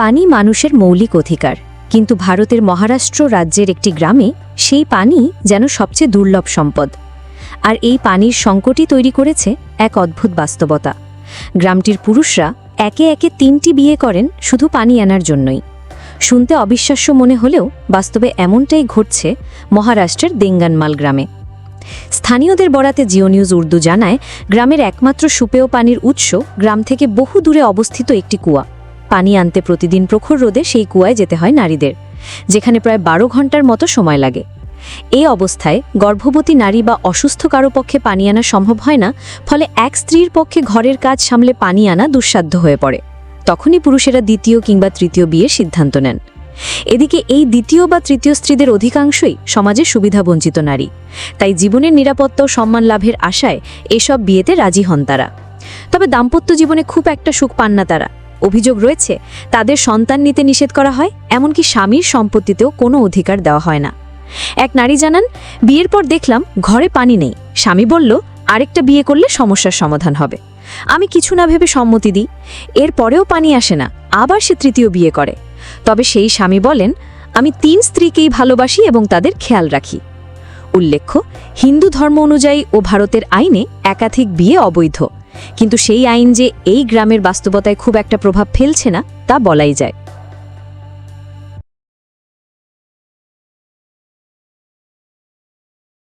পানি মানুষের মৌলিক অধিকার, কিন্তু ভারতের মহারাষ্ট্র রাজ্যের একটি গ্রামে সেই পানি যেন সবচেয়ে দুর্লভ সম্পদ। আর এই পানির সংকটই তৈরি করেছে এক অদ্ভুত বাস্তবতা। গ্রামটির পুরুষরা একে একে তিনটি বিয়ে করেন শুধু পানি আনার জন্যই। শুনতে অবিশ্বাস্য মনে হলেও বাস্তবে এমনটাই ঘটছে মহারাষ্ট্রের দেঙ্গানমাল গ্রামে। স্থানীয়দের বরাতে জিও নিউজ উর্দু জানায়, গ্রামের একমাত্র সুপেয় পানির উৎস গ্রাম থেকে বহু দূরে অবস্থিত একটি কুয়া। পানি আনতে প্রতিদিন প্রখর রোদে সেই কুয়ায় যেতে হয় নারীদের, যেখানে প্রায় বারো ঘণ্টার মতো সময় লাগে। এই অবস্থায় গর্ভবতী নারী বা অসুস্থ কারও পক্ষে পানি আনা সম্ভব হয় না, ফলে এক স্ত্রীর পক্ষে ঘরের কাজ সামলে পানি আনা দুঃসাধ্য হয়ে পড়ে। তখনই পুরুষেরা দ্বিতীয় কিংবা তৃতীয় বিয়ের সিদ্ধান্ত নেন। এদিকে এই দ্বিতীয় বা তৃতীয় স্ত্রীদের অধিকাংশই সমাজে সুবিধাবঞ্চিত নারী। তাই জীবনের নিরাপত্তা ও সম্মান লাভের আশায় এসব বিয়েতে রাজি হন তারা। তবে দাম্পত্য জীবনে খুব একটা সুখ পান না তারা। অভিযোগ রয়েছে, তাদের সন্তান নিতে নিষেধ করা হয়, এমনকি স্বামীর সম্পত্তিতেও কোনো অধিকার দেওয়া হয় না। এক নারী জানান, বিয়ের পর দেখলাম ঘরে পানি নেই। স্বামী বলল, আরেকটা বিয়ে করলে সমস্যার সমাধান হবে। আমি কিছু না ভেবে সম্মতি দিই। এর পরেও পানি আসে না, আবার সে তৃতীয় বিয়ে করে। তবে সেই স্বামী বলেন, আমি তিন স্ত্রীকেই ভালোবাসি এবং তাদের খেয়াল রাখি। উল্লেখ্য, হিন্দু ধর্ম অনুযায়ী ও ভারতের আইনে একাধিক বিয়ে অবৈধ। কিন্তু সেই আইন যে এই গ্রামের বাস্তবতায় খুব একটা প্রভাব ফেলছে না, তা বলাই যায়।